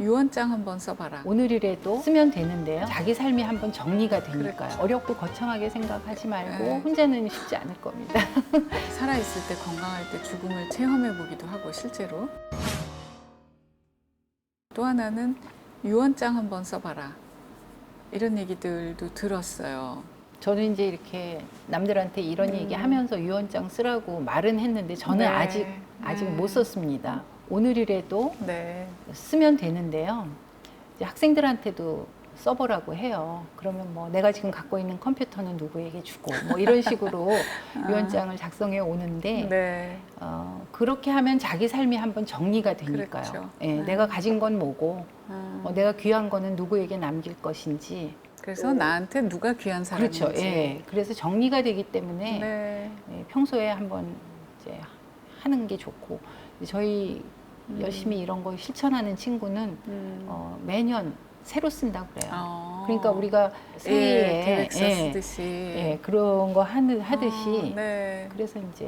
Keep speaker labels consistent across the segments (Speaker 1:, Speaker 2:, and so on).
Speaker 1: 유언장 한번 써봐라.
Speaker 2: 오늘이라도 쓰면 되는데요. 자기 삶이 한번 정리가 되니까요.
Speaker 1: 그렇죠.
Speaker 2: 어렵고 거창하게 생각하지 말고
Speaker 1: 네.
Speaker 2: 혼자는 쉽지 않을 겁니다.
Speaker 1: 살아있을 때 건강할 때 죽음을 체험해 보기도 하고 실제로. 또 하나는 유언장 한번 써봐라. 이런 얘기들도 들었어요.
Speaker 2: 저는 이제 이렇게 남들한테 이런
Speaker 1: 음.
Speaker 2: 얘기 하면서 유언장 쓰라고 말은 했는데 저는
Speaker 1: 네.
Speaker 2: 아직 아직
Speaker 1: 네.
Speaker 2: 못 썼습니다. 오늘이라도
Speaker 1: 네.
Speaker 2: 쓰면 되는데요. 이제 학생들한테도 써보라고 해요. 그러면 뭐 내가 지금 갖고 있는 컴퓨터는 누구에게 주고 뭐 이런 식으로 유언장을 작성해 오는데
Speaker 1: 아. 네.
Speaker 2: 어, 그렇게 하면 자기 삶이 한번 정리가 되니까요.
Speaker 1: 그렇죠.
Speaker 2: 예,
Speaker 1: 네.
Speaker 2: 내가 가진 건 뭐고
Speaker 1: 음.
Speaker 2: 어, 내가 귀한 거는 누구에게 남길 것인지
Speaker 1: 그래서 나한테 누가 귀한 사람인지.
Speaker 2: 그렇죠. 예, 그래서 정리가 되기 때문에
Speaker 1: 네.
Speaker 2: 예, 평소에 한번 이제 하는 게 좋고 저희
Speaker 1: 음.
Speaker 2: 열심히 이런 거 실천하는 친구는
Speaker 1: 음.
Speaker 2: 어, 매년 새로 쓴다고 그래요.
Speaker 1: 어.
Speaker 2: 그러니까 우리가
Speaker 1: 예,
Speaker 2: 새해에
Speaker 1: 계획서
Speaker 2: 예,
Speaker 1: 쓰듯이.
Speaker 2: 예, 그런 거 하는, 하듯이
Speaker 1: 어, 네.
Speaker 2: 그래서 이제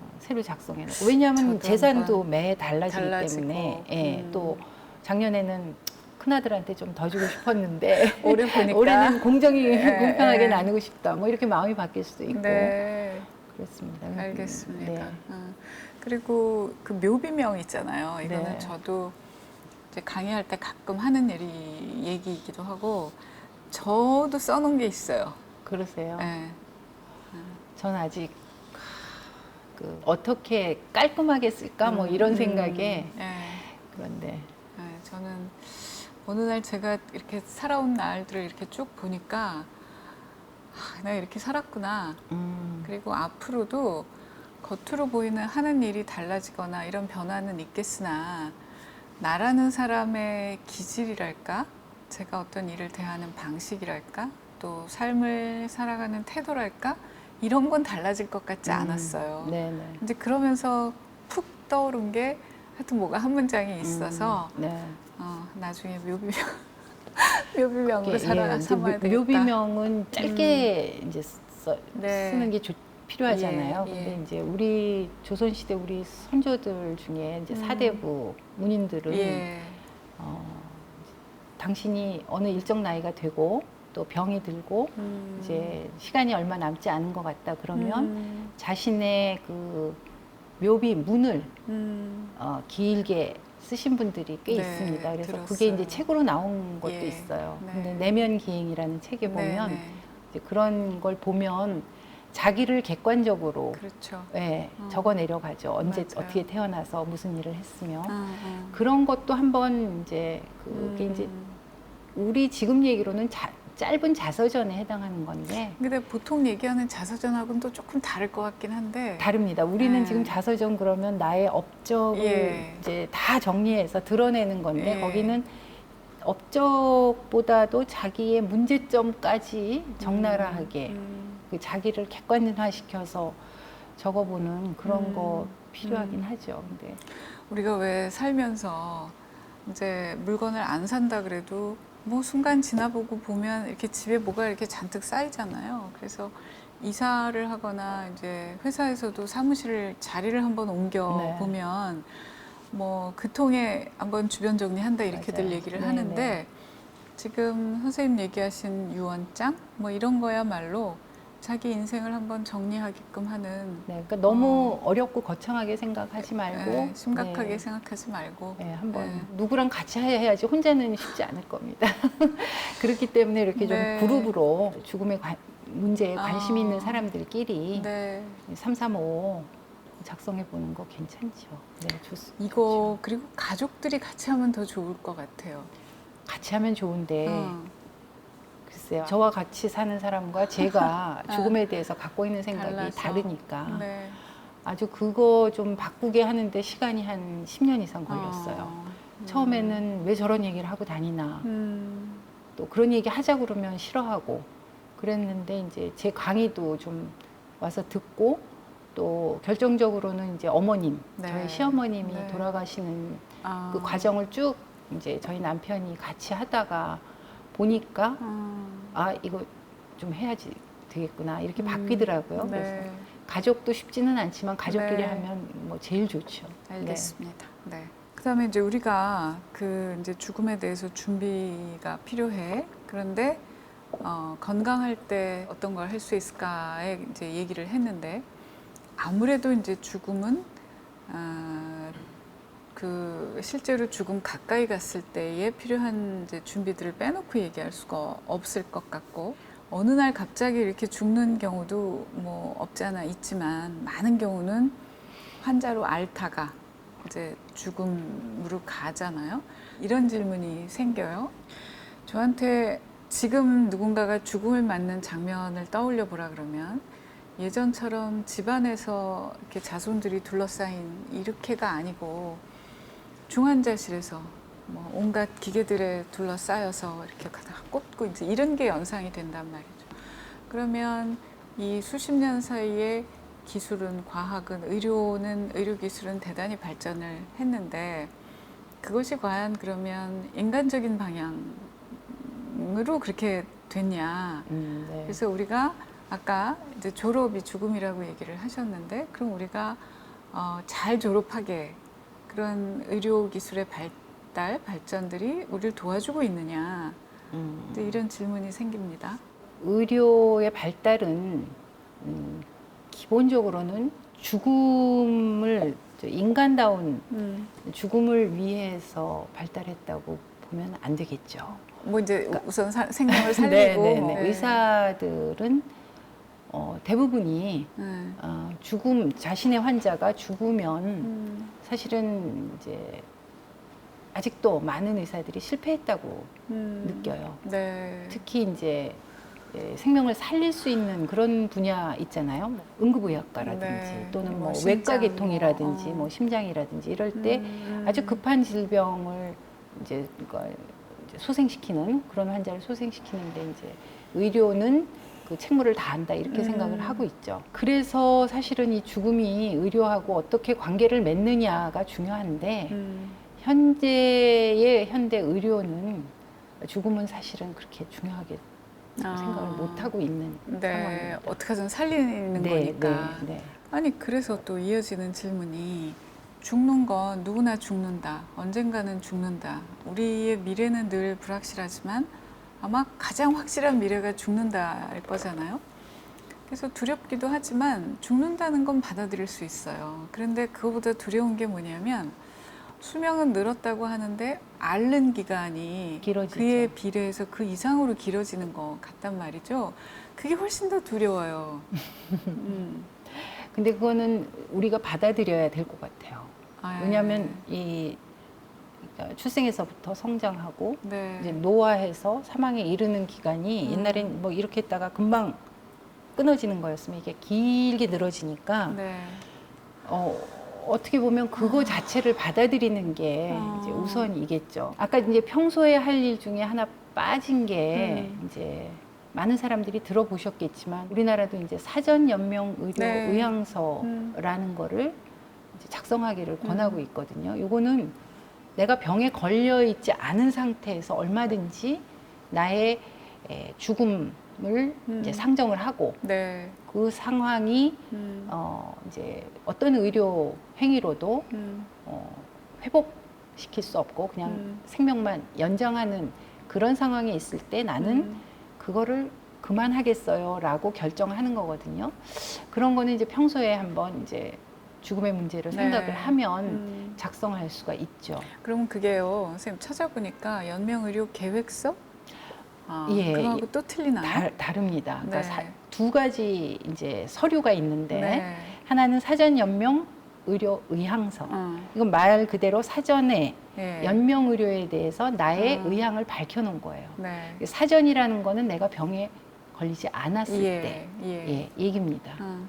Speaker 2: 어, 새로 작성해 놓고 왜냐하면 재산도 매 달라지기
Speaker 1: 달라지고.
Speaker 2: 때문에 예,
Speaker 1: 음.
Speaker 2: 또 작년에는 큰아들한테 좀 더 주고 싶었는데
Speaker 1: 올해 보니까
Speaker 2: 올해는 공정이
Speaker 1: 예,
Speaker 2: 공평하게
Speaker 1: 예.
Speaker 2: 나누고 싶다 뭐 이렇게 마음이 바뀔 수도 있고
Speaker 1: 네.
Speaker 2: 그렇습니다.
Speaker 1: 알겠습니다.
Speaker 2: 네.
Speaker 1: 어. 그리고 그 묘비명 있잖아요. 이거는
Speaker 2: 네.
Speaker 1: 저도 이제 강의할 때 가끔 하는 일이 얘기이기도 하고 저도 써놓은 게 있어요.
Speaker 2: 그러세요.
Speaker 1: 네.
Speaker 2: 전 아직 그 어떻게 깔끔하게 쓸까 뭐 이런
Speaker 1: 음,
Speaker 2: 생각에
Speaker 1: 네.
Speaker 2: 그런데
Speaker 1: 네, 저는 어느 날 제가 이렇게 살아온 날들을 이렇게 쭉 보니까 아, 내가 이렇게 살았구나.
Speaker 2: 음,
Speaker 1: 그리고 앞으로도 겉으로 보이는 하는 일이 달라지거나 이런 변화는 있겠으나 나라는 사람의 기질이랄까 제가 어떤 일을 대하는 방식이랄까 또 삶을 살아가는 태도랄까 이런 건 달라질 것 같지
Speaker 2: 음,
Speaker 1: 않았어요.
Speaker 2: 네네.
Speaker 1: 이제 그러면서 푹 떠오른 게 하여튼 뭐가 한 문장이 있어서
Speaker 2: 음, 네.
Speaker 1: 어, 나중에 묘비명 묘비명으로
Speaker 2: 예,
Speaker 1: 살아
Speaker 2: 이제
Speaker 1: 삼아야
Speaker 2: 묘-
Speaker 1: 되겠다.
Speaker 2: 묘비명은 짧게 이제 써,
Speaker 1: 네.
Speaker 2: 쓰는 게 좋- 필요하잖아요.
Speaker 1: 예, 예.
Speaker 2: 근데 이제 우리 조선 시대 우리 선조들 중에 이제
Speaker 1: 음.
Speaker 2: 사대부 문인들은
Speaker 1: 예.
Speaker 2: 어, 당신이 어느 일정 나이가 되고 또 병이 들고
Speaker 1: 음.
Speaker 2: 이제 시간이 얼마 남지 않은 것 같다 그러면
Speaker 1: 음.
Speaker 2: 자신의 그 묘비 문을
Speaker 1: 음.
Speaker 2: 어, 길게 쓰신 분들이 꽤
Speaker 1: 네,
Speaker 2: 있습니다. 그래서
Speaker 1: 들었어요.
Speaker 2: 그게 이제 책으로 나온 것도
Speaker 1: 예,
Speaker 2: 있어요.
Speaker 1: 네.
Speaker 2: 근데 내면 기행이라는 책에 보면
Speaker 1: 네, 네.
Speaker 2: 이제 그런 걸 보면 자기를 객관적으로
Speaker 1: 그렇죠.
Speaker 2: 예,
Speaker 1: 어.
Speaker 2: 적어 내려 가죠. 언제
Speaker 1: 맞아요.
Speaker 2: 어떻게 태어나서 무슨 일을 했으며
Speaker 1: 음, 음.
Speaker 2: 그런 것도 한번 이제 그게 이제
Speaker 1: 음.
Speaker 2: 우리 지금 얘기로는 자- 짧은 자서전에 해당하는 건데
Speaker 1: 근데 보통 얘기하는 자서전하고는 또 조금 다를 것 같긴 한데
Speaker 2: 다릅니다. 우리는
Speaker 1: 네.
Speaker 2: 지금 자서전 그러면 나의 업적을
Speaker 1: 예.
Speaker 2: 이제 다 정리해서 드러내는 건데
Speaker 1: 예.
Speaker 2: 거기는 업적보다도 자기의 문제점까지 적나라하게
Speaker 1: 음.
Speaker 2: 그 자기를 객관화시켜서 적어보는 그런
Speaker 1: 음.
Speaker 2: 거 필요하긴
Speaker 1: 음.
Speaker 2: 하죠. 근데
Speaker 1: 우리가 왜 살면서 이제 물건을 안 산다 그래도 뭐 순간 지나보고 보면 이렇게 집에 뭐가 이렇게 잔뜩 쌓이잖아요. 그래서 이사를 하거나 이제 회사에서도 사무실 자리를 한번 옮겨
Speaker 2: 네.
Speaker 1: 보면 뭐 그 통에 한번 주변 정리한다 이렇게들
Speaker 2: 맞아요.
Speaker 1: 얘기를
Speaker 2: 네,
Speaker 1: 하는데
Speaker 2: 네.
Speaker 1: 지금 선생님 얘기하신 유언장 뭐 이런 거야말로 자기 인생을 한번 정리하게끔 하는
Speaker 2: 네, 그러니까 너무 어. 렵고 거창하게 생각하지 말고
Speaker 1: 네, 심각하게
Speaker 2: 네.
Speaker 1: 생각하지 말고
Speaker 2: 네, 한번
Speaker 1: 네.
Speaker 2: 누구랑 같이 해야지 혼자는 쉽지 않을 겁니다. 그렇기 때문에 이렇게
Speaker 1: 네.
Speaker 2: 좀 그룹으로 죽음의 관- 문제에 관심
Speaker 1: 아.
Speaker 2: 있는 사람들끼리
Speaker 1: 네.
Speaker 2: 335 작성해 보는 거 괜찮죠. 네, 좋습니다.
Speaker 1: 이거 그리고 가족들이 같이 하면 더 좋을 것 같아요.
Speaker 2: 같이 하면 좋은데
Speaker 1: 어,
Speaker 2: 글쎄요. 저와 같이 사는 사람과 제가
Speaker 1: 아.
Speaker 2: 죽음에 대해서 갖고 있는 생각이
Speaker 1: 달라서.
Speaker 2: 다르니까
Speaker 1: 네.
Speaker 2: 아주 그거 좀 바꾸게 하는데 시간이 한 10년 이상 걸렸어요.
Speaker 1: 어, 음.
Speaker 2: 처음에는 왜 저런 얘기를 하고 다니나
Speaker 1: 음,
Speaker 2: 또 그런 얘기 하자 그러면 싫어하고 그랬는데 이제 제 강의도 좀 와서 듣고 또 결정적으로는 이제 어머님
Speaker 1: 네.
Speaker 2: 저희 시어머님이
Speaker 1: 네.
Speaker 2: 돌아가시는
Speaker 1: 아,
Speaker 2: 그 과정을 쭉 이제 저희 남편이 같이 하다가 보니까
Speaker 1: 음,
Speaker 2: 아 이거 좀 해야지 되겠구나 이렇게
Speaker 1: 음,
Speaker 2: 바뀌더라고요. 그래서
Speaker 1: 네,
Speaker 2: 가족도 쉽지는 않지만 가족끼리
Speaker 1: 네.
Speaker 2: 하면 뭐 제일 좋죠. 네.
Speaker 1: 알겠습니다. 네. 그다음에 이제 우리가 그 이제 죽음에 대해서 준비가 필요해. 그런데 어, 건강할 때 어떤 걸 할 수 있을까에 이제 얘기를 했는데 아무래도 이제 죽음은 아, 그 실제로 죽음 가까이 갔을 때에 필요한 이제 준비들을 빼놓고 얘기할 수가 없을 것 같고 어느 날 갑자기 이렇게 죽는 경우도 뭐 없지 않아 있지만 많은 경우는 환자로 앓다가 이제 죽음으로 가잖아요. 이런 질문이 생겨요. 저한테 지금 누군가가 죽음을 맞는 장면을 떠올려 보라 그러면 예전처럼 집안에서 이렇게 자손들이 둘러싸인 이렇게가 아니고 중환자실에서 뭐 온갖 기계들에 둘러싸여서 이렇게 다 꽂고 이제 이런 게 연상이 된단 말이죠. 그러면 이 수십 년 사이에 기술은 과학은 의료는 의료 기술은 대단히 발전을 했는데 그것이 과연 그러면 인간적인 방향으로 그렇게 됐냐?
Speaker 2: 음, 네.
Speaker 1: 그래서 우리가 아까 이제 졸업이 죽음이라고 얘기를 하셨는데 그럼 우리가 어, 잘 졸업하게 그런 의료 기술의 발달 발전들이 우리를 도와주고 있느냐
Speaker 2: 음.
Speaker 1: 이런 질문이 생깁니다.
Speaker 2: 의료의 발달은 음, 기본적으로는 죽음을 저 인간다운
Speaker 1: 음.
Speaker 2: 죽음을 위해서 발달했다고 보면 안 되겠죠.
Speaker 1: 뭐 이제 우선 사- 생명을
Speaker 2: 네,
Speaker 1: 살리고
Speaker 2: 네, 네.
Speaker 1: 네.
Speaker 2: 의사들은 어, 대부분이
Speaker 1: 네.
Speaker 2: 어, 죽음 자신의 환자가 죽으면
Speaker 1: 음,
Speaker 2: 사실은 이제 아직도 많은 의사들이 실패했다고
Speaker 1: 음.
Speaker 2: 느껴요.
Speaker 1: 네.
Speaker 2: 특히 이제 예, 생명을 살릴 수 있는 그런 분야 있잖아요. 뭐 응급의학과라든지
Speaker 1: 네.
Speaker 2: 또는 뭐뭐
Speaker 1: 심장,
Speaker 2: 외과계통이라든지
Speaker 1: 뭐,
Speaker 2: 뭐,
Speaker 1: 어.
Speaker 2: 심장이라든지 이럴 때
Speaker 1: 음,
Speaker 2: 아주 급한 질병을 이제 소생시키는 그런 환자를 소생시키는데 이제 의료는 그 책무를 다한다 이렇게
Speaker 1: 음.
Speaker 2: 생각을 하고 있죠. 그래서 사실은 이 죽음이 의료하고 어떻게 관계를 맺느냐가 중요한데
Speaker 1: 음,
Speaker 2: 현재의 현대 의료는 죽음은 사실은 그렇게 중요하게
Speaker 1: 아.
Speaker 2: 생각을 못 하고 있는
Speaker 1: 네.
Speaker 2: 상황입니다.
Speaker 1: 어떻게든 살리는
Speaker 2: 네,
Speaker 1: 거니까.
Speaker 2: 네, 네.
Speaker 1: 아니 그래서 또 이어지는 질문이 죽는 건 누구나 죽는다. 언젠가는 죽는다. 우리의 미래는 늘 불확실하지만 아마 가장 확실한 미래가 죽는다일 거잖아요. 그래서 두렵기도 하지만 죽는다는 건 받아들일 수 있어요. 그런데 그거보다 두려운 게 뭐냐면 수명은 늘었다고 하는데 앓는 기간이
Speaker 2: 길어지죠.
Speaker 1: 그에 비례해서 그 이상으로 길어지는 것 같단 말이죠. 그게 훨씬 더 두려워요. 음.
Speaker 2: 근데 그거는 우리가 받아들여야 될 것 같아요.
Speaker 1: 아,
Speaker 2: 왜냐하면 이 출생에서부터 성장하고
Speaker 1: 네.
Speaker 2: 이제 노화해서 사망에 이르는 기간이
Speaker 1: 음.
Speaker 2: 옛날엔 뭐 이렇게 했다가 금방 끊어지는 거였으면 이게 길게 늘어지니까
Speaker 1: 네.
Speaker 2: 어, 어떻게 보면 그거 자체를 받아들이는 게
Speaker 1: 아.
Speaker 2: 이제 우선이겠죠. 아까 이제 평소에 할 일 중에 하나 빠진 게
Speaker 1: 음.
Speaker 2: 이제 많은 사람들이 들어보셨겠지만 우리나라도 이제 사전 연명 의료
Speaker 1: 네.
Speaker 2: 의향서라는 거를 이제 작성하기를 권하고
Speaker 1: 음.
Speaker 2: 있거든요. 요거는 내가 병에 걸려 있지 않은 상태에서 얼마든지 나의 에, 죽음을
Speaker 1: 음.
Speaker 2: 이제 상정을 하고
Speaker 1: 네.
Speaker 2: 그 상황이
Speaker 1: 음.
Speaker 2: 어, 이제 어떤 의료 행위로도
Speaker 1: 음.
Speaker 2: 어, 회복시킬 수 없고 그냥
Speaker 1: 음.
Speaker 2: 생명만 연장하는 그런 상황에 있을 때 나는
Speaker 1: 음.
Speaker 2: 그거를 그만하겠어요라고 결정하는 거거든요. 그런 거는 이제 평소에 한번 이제 죽음의 문제를
Speaker 1: 네.
Speaker 2: 생각을 하면
Speaker 1: 음.
Speaker 2: 작성할 수가 있죠.
Speaker 1: 그럼 그게요, 선생님 찾아보니까 연명의료 계획서? 아,
Speaker 2: 예,
Speaker 1: 그거하고 또 틀리나요?
Speaker 2: 다, 다릅니다. 그러니까
Speaker 1: 네.
Speaker 2: 사- 두 가지 이제 서류가 있는데
Speaker 1: 네.
Speaker 2: 하나는 사전 연명 의료 의향서.
Speaker 1: 어,
Speaker 2: 이건 말 그대로 사전에
Speaker 1: 예.
Speaker 2: 연명 의료에 대해서 나의
Speaker 1: 아.
Speaker 2: 의향을 밝혀놓은 거예요.
Speaker 1: 네.
Speaker 2: 사전이라는 거는 내가 병에 걸리지 않았을 때
Speaker 1: 예. 예.
Speaker 2: 예, 얘기입니다.
Speaker 1: 어,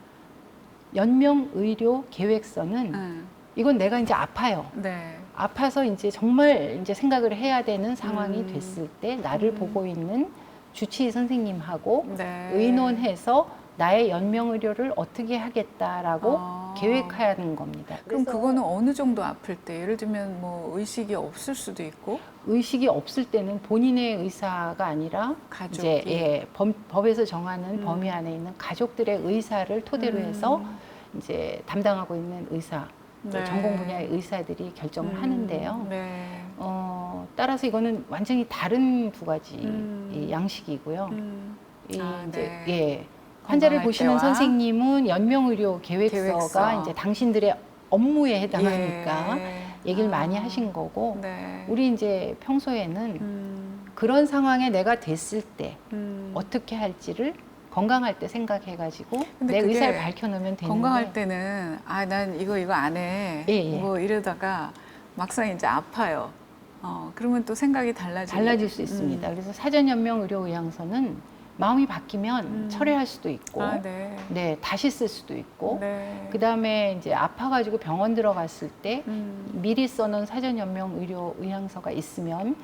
Speaker 2: 연명 의료 계획서는
Speaker 1: 어,
Speaker 2: 이건 내가 이제 아파요.
Speaker 1: 네.
Speaker 2: 아파서 이제 정말 이제 생각을 해야 되는 상황이
Speaker 1: 음.
Speaker 2: 됐을 때 나를
Speaker 1: 음.
Speaker 2: 보고 있는 주치의 선생님하고
Speaker 1: 네.
Speaker 2: 의논해서 나의 연명 의료를 어떻게 하겠다라고
Speaker 1: 어.
Speaker 2: 계획하는 겁니다.
Speaker 1: 그럼 그거는 어느 정도 아플 때? 예를 들면 뭐 의식이 없을 수도 있고
Speaker 2: 의식이 없을 때는 본인의 의사가 아니라
Speaker 1: 가족이
Speaker 2: 이제 예, 법, 법에서 정하는
Speaker 1: 음.
Speaker 2: 범위 안에 있는 가족들의 의사를 토대로
Speaker 1: 음.
Speaker 2: 해서 이제 담당하고 있는 의사 또
Speaker 1: 네.
Speaker 2: 전공 분야의 의사들이 결정을
Speaker 1: 음,
Speaker 2: 하는데요.
Speaker 1: 네.
Speaker 2: 어, 따라서 이거는 완전히 다른 두 가지
Speaker 1: 음.
Speaker 2: 이 양식이고요.
Speaker 1: 음.
Speaker 2: 이
Speaker 1: 아,
Speaker 2: 이제
Speaker 1: 네.
Speaker 2: 예 환자를 보시는
Speaker 1: 때와
Speaker 2: 선생님은 연명의료 계획서가
Speaker 1: 계획서.
Speaker 2: 이제 당신들의 업무에 해당하니까
Speaker 1: 예.
Speaker 2: 얘기를
Speaker 1: 아.
Speaker 2: 많이 하신 거고
Speaker 1: 네.
Speaker 2: 우리 이제 평소에는
Speaker 1: 음,
Speaker 2: 그런 상황에 내가 됐을 때
Speaker 1: 음.
Speaker 2: 어떻게 할지를 건강할 때 생각해가지고 내 의사를 밝혀놓으면 되는데
Speaker 1: 건강할 때는 아 난 이거 이거 안 해.
Speaker 2: 예, 예.
Speaker 1: 뭐 이러다가 막상 이제 아파요. 어 그러면 또 생각이 달라지고
Speaker 2: 달라질 수 있습니다. 그래서 사전연명 의료의향서는 마음이 바뀌면
Speaker 1: 음.
Speaker 2: 철회할 수도 있고
Speaker 1: 아 네.
Speaker 2: 네 다시 쓸 수도 있고
Speaker 1: 네.
Speaker 2: 그 다음에 이제 아파가지고 병원 들어갔을 때
Speaker 1: 음.
Speaker 2: 미리 써놓은 사전연명 의료의향서가 있으면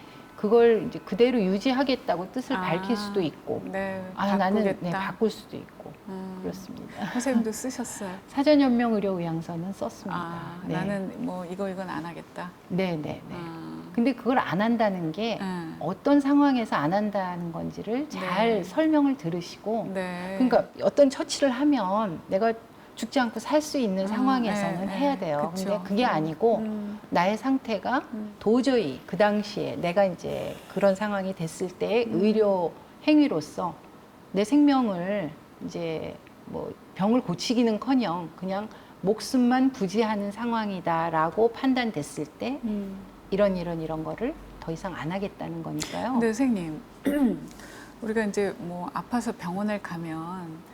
Speaker 2: 그걸 이제 그대로 유지하겠다고 뜻을
Speaker 1: 아.
Speaker 2: 밝힐 수도 있고
Speaker 1: 네.
Speaker 2: 아 나는 네. 바꿀 수도 있고
Speaker 1: 음.
Speaker 2: 그렇습니다.
Speaker 1: 선생님도 쓰셨어요.
Speaker 2: 사전연명 의료 의향서는 썼습니다.
Speaker 1: 아
Speaker 2: 네.
Speaker 1: 나는 뭐 이거 이건 안 하겠다.
Speaker 2: 네, 네, 네.
Speaker 1: 아.
Speaker 2: 근데 그걸 안 한다는 게
Speaker 1: 음.
Speaker 2: 어떤 상황에서 안 한다는 건지를 잘
Speaker 1: 네.
Speaker 2: 설명을 들으시고
Speaker 1: 네.
Speaker 2: 그러니까 어떤 처치를 하면 내가 죽지 않고 살 수 있는
Speaker 1: 음,
Speaker 2: 상황에서는
Speaker 1: 네,
Speaker 2: 해야
Speaker 1: 네.
Speaker 2: 돼요.
Speaker 1: 그쵸.
Speaker 2: 근데 그게
Speaker 1: 음.
Speaker 2: 아니고
Speaker 1: 음.
Speaker 2: 나의 상태가
Speaker 1: 음.
Speaker 2: 도저히 그 당시에 내가 이제 그런 상황이 됐을 때
Speaker 1: 음.
Speaker 2: 의료 행위로서 내 생명을 이제 뭐 병을 고치기는커녕 그냥 목숨만 부지하는 상황이다라고 판단됐을 때
Speaker 1: 음.
Speaker 2: 이런 이런 이런 거를 더 이상 안 하겠다는 거니까요.
Speaker 1: 근데 선생님, 우리가 이제 뭐 아파서 병원을 가면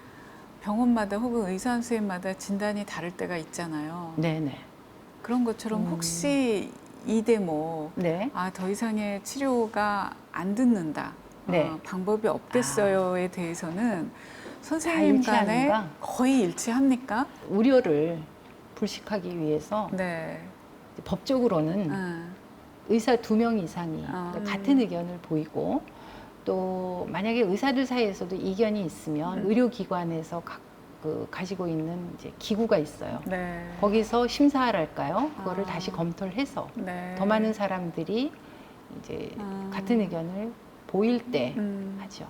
Speaker 1: 병원마다 혹은 의사 선생님마다 진단이 다를 때가 있잖아요.
Speaker 2: 네네.
Speaker 1: 그런 것처럼
Speaker 2: 음.
Speaker 1: 혹시 이 대목
Speaker 2: 네.
Speaker 1: 아 더 이상의 치료가 안 듣는다.
Speaker 2: 네.
Speaker 1: 어, 방법이 없겠어요에 대해서는 선생님
Speaker 2: 다
Speaker 1: 간에
Speaker 2: 일치하는가?
Speaker 1: 거의 일치합니까?
Speaker 2: 우려를 불식하기 위해서
Speaker 1: 네.
Speaker 2: 법적으로는
Speaker 1: 음.
Speaker 2: 의사 두 명 이상이
Speaker 1: 아.
Speaker 2: 같은 의견을 보이고 또 만약에 의사들 사이에서도 이견이 있으면
Speaker 1: 음.
Speaker 2: 의료기관에서 각, 그 가지고 있는 이제 기구가 있어요.
Speaker 1: 네.
Speaker 2: 거기서 심사할까요? 그거를
Speaker 1: 아.
Speaker 2: 다시 검토를 해서
Speaker 1: 네.
Speaker 2: 더 많은 사람들이 이제
Speaker 1: 음.
Speaker 2: 같은 의견을 보일 때
Speaker 1: 음.
Speaker 2: 하죠.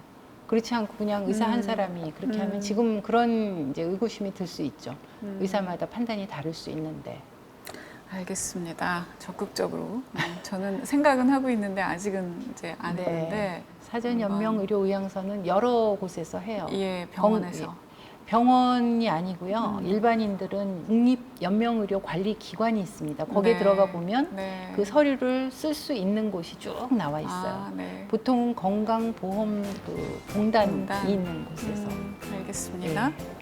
Speaker 2: 그렇지 않고 그냥 의사
Speaker 1: 음.
Speaker 2: 한 사람이 그렇게
Speaker 1: 음.
Speaker 2: 하면 지금 그런 이제 의구심이 들 수 있죠.
Speaker 1: 음.
Speaker 2: 의사마다 판단이 다를 수 있는데.
Speaker 1: 알겠습니다. 적극적으로. 음, 저는 생각은 하고 있는데 아직은 이제 안
Speaker 2: 네.
Speaker 1: 했는데
Speaker 2: 사전 연명 의료 의향서는 여러 곳에서 해요.
Speaker 1: 예 병원에서
Speaker 2: 병원이 아니고요.
Speaker 1: 음.
Speaker 2: 일반인들은 국립 연명 의료 관리 기관이 있습니다. 거기에
Speaker 1: 네.
Speaker 2: 들어가 보면
Speaker 1: 네.
Speaker 2: 그 서류를 쓸 수 있는 곳이 쭉 나와 있어요.
Speaker 1: 아, 네.
Speaker 2: 보통 건강보험 그 공단이
Speaker 1: 공단.
Speaker 2: 있는 곳에서
Speaker 1: 음, 알겠습니다.
Speaker 2: 예.